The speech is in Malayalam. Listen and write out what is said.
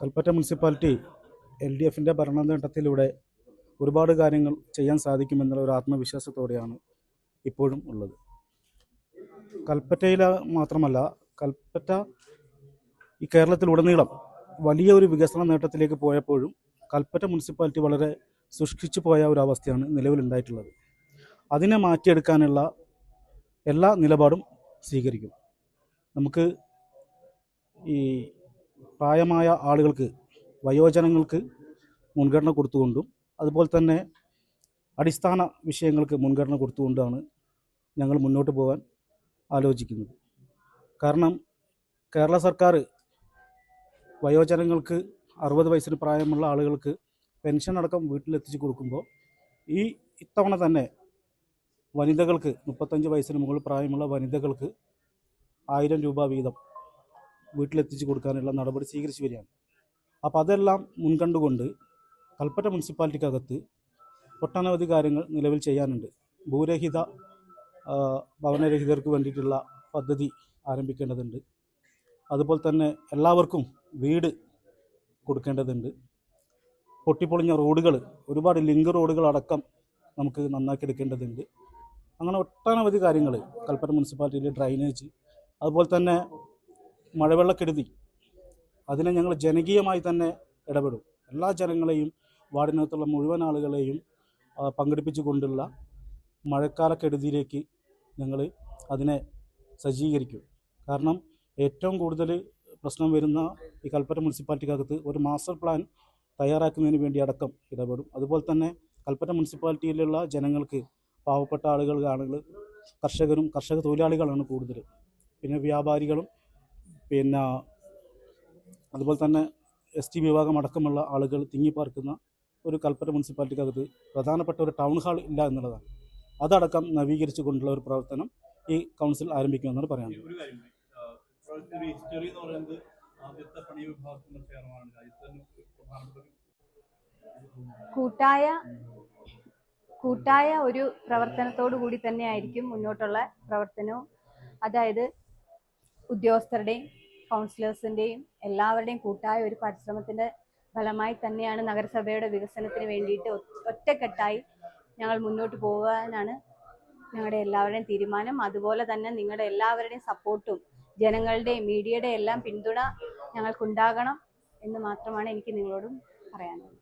കൽപ്പറ്റ മുനിസിപ്പാലിറ്റി എൽ ഡി എഫിന്റെ ഭരണ നേട്ടത്തിലൂടെ ഒരുപാട് കാര്യങ്ങൾ ചെയ്യാൻ സാധിക്കുമെന്നുള്ള ഒരു ആത്മവിശ്വാസത്തോടെയാണ് ഇപ്പോഴും ഉള്ളത്. കൽപ്പറ്റയിൽ മാത്രമല്ല കൽപ്പറ്റ ഈ കേരളത്തിലുടനീളം വലിയ ഒരു വികസന നേട്ടത്തിലേക്ക് പോയപ്പോഴും കൽപ്പറ്റ മുനിസിപ്പാലിറ്റി വളരെ സൂക്ഷിച്ചു പോയ ഒരു അവസ്ഥയാണ് നിലവിലുണ്ടായിട്ടുള്ളത്. അതിനെ മാറ്റിയെടുക്കാനുള്ള എല്ലാ നിലപാടും സ്വീകരിക്കും. നമുക്ക് ഈ പ്രായമായ ആളുകൾക്ക് വയോജനങ്ങൾക്ക് മുൻഗണന കൊടുത്തുകൊണ്ടും അതുപോലെ തന്നെ അടിസ്ഥാന വിഷയങ്ങൾക്ക് മുൻഗണന കൊടുത്തുകൊണ്ടാണ് ഞങ്ങൾ മുന്നോട്ട് പോകാൻ ആലോചിക്കുന്നത്. കാരണം കേരള സർക്കാർ വയോജനങ്ങൾക്ക് അറുപത് വയസ്സിന് പ്രായമുള്ള ആളുകൾക്ക് പെൻഷൻ അടക്കം വീട്ടിലെത്തിച്ചു കൊടുക്കുമ്പോൾ ഈ ഇത്തവണ തന്നെ വനിതകൾക്ക് മുപ്പത്തഞ്ച് വയസ്സിന് മുകളിൽ പ്രായമുള്ള വനിതകൾക്ക് ആയിരം രൂപ വീതം വീട്ടിലെത്തിച്ച് കൊടുക്കാനുള്ള നടപടി സ്വീകരിച്ചു വരികയാണ്. അപ്പോൾ അതെല്ലാം മുൻകണ്ടുകൊണ്ട് കൽപ്പറ്റ മുനിസിപ്പാലിറ്റിക്കകത്ത് ഒട്ടനവധി കാര്യങ്ങൾ നിലവിൽ ചെയ്യാനുണ്ട്. ഭൂരഹിത ഭവനരഹിതർക്ക് വേണ്ടിയിട്ടുള്ള പദ്ധതി ആരംഭിക്കേണ്ടതുണ്ട്. അതുപോലെ തന്നെ എല്ലാവർക്കും വീട് കൊടുക്കേണ്ടതുണ്ട്. പൊട്ടിപ്പൊളിഞ്ഞ റോഡുകൾ ഒരുപാട് ലിങ്ക് റോഡുകൾ അടക്കം നമുക്ക് നന്നാക്കി എടുക്കേണ്ടതുണ്ട്. അങ്ങനെ ഒട്ടനവധി കാര്യങ്ങൾ കൽപ്പറ്റ മുനിസിപ്പാലിറ്റിയിലെ ഡ്രൈനേജ് അതുപോലെ തന്നെ മഴവെള്ളക്കെടുതി. അതിനെ ഞങ്ങൾ ജനകീയമായി തന്നെ ഇടപെടും. എല്ലാ ജനങ്ങളെയും വാർഡിനകത്തുള്ള മുഴുവൻ ആളുകളെയും പങ്കെടുപ്പിച്ചുകൊണ്ടുള്ള മഴക്കാലക്കെടുതിയിലേക്ക് ഞങ്ങൾ അതിനെ സജ്ജീകരിക്കും. കാരണം ഏറ്റവും കൂടുതൽ പ്രശ്നം വരുന്ന ഈ കൽപ്പറ്റ മുനിസിപ്പാലിറ്റിക്കകത്ത് ഒരു മാസ്റ്റർ പ്ലാൻ തയ്യാറാക്കുന്നതിന് വേണ്ടി അടക്കം ഇടപെടും. അതുപോലെ തന്നെ കൽപ്പറ്റ മുനിസിപ്പാലിറ്റിയിലുള്ള ജനങ്ങൾക്ക് പാവപ്പെട്ട ആളുകൾ ആളുകൾ കർഷകരും കർഷക തൊഴിലാളികളാണ് കൂടുതൽ. പിന്നെ വ്യാപാരികളും പിന്നെ അതുപോലെ തന്നെ എസ് ടി വിഭാഗം അടക്കമുള്ള ആളുകൾ തിങ്ങിപ്പാർക്കുന്ന ഒരു കൽപ്പറ്റ മുനിസിപ്പാലിറ്റിക്കകത്ത് പ്രധാനപ്പെട്ട ഒരു ടൗൺ ഹാൾ ഇല്ല എന്നുള്ളതാണ്. അതടക്കം നവീകരിച്ചു കൊണ്ടുള്ള ഒരു പ്രവർത്തനം ഈ കൗൺസിൽ ആരംഭിക്കുമെന്നാണ് പറയാനുള്ളത്. ഹിസ്റ്ററി എന്ന് പറയുന്നത് ആദ്യത്തെ പണി വിഭാഗത്തിന്റെ ചെയർമാനാണ് കൂട്ടായ കൂട്ടായ ഒരു പ്രവർത്തനത്തോടു കൂടി തന്നെയായിരിക്കും മുന്നോട്ടുള്ള പ്രവർത്തനവും. അതായത് ഉദ്യോഗസ്ഥരുടെയും കൗൺസിലേഴ്സിന്റെയും എല്ലാവരുടെയും കൂട്ടായ ഒരു പരിശ്രമത്തിന്റെ ഫലമായി തന്നെയാണ് നഗരസഭയുടെ വികസനത്തിന് വേണ്ടിയിട്ട് ഒറ്റക്കെട്ടായി ഞങ്ങൾ മുന്നോട്ട് പോകാനാണ് ഞങ്ങളുടെ എല്ലാവരുടെയും തീരുമാനം. അതുപോലെ തന്നെ നിങ്ങളുടെ എല്ലാവരുടെയും സപ്പോർട്ടും ജനങ്ങളുടെയും മീഡിയയുടെ എല്ലാം പിന്തുണ ഞങ്ങൾക്കുണ്ടാകണം എന്ന് മാത്രമാണ് എനിക്ക് നിങ്ങളോടും പറയാനുള്ളത്.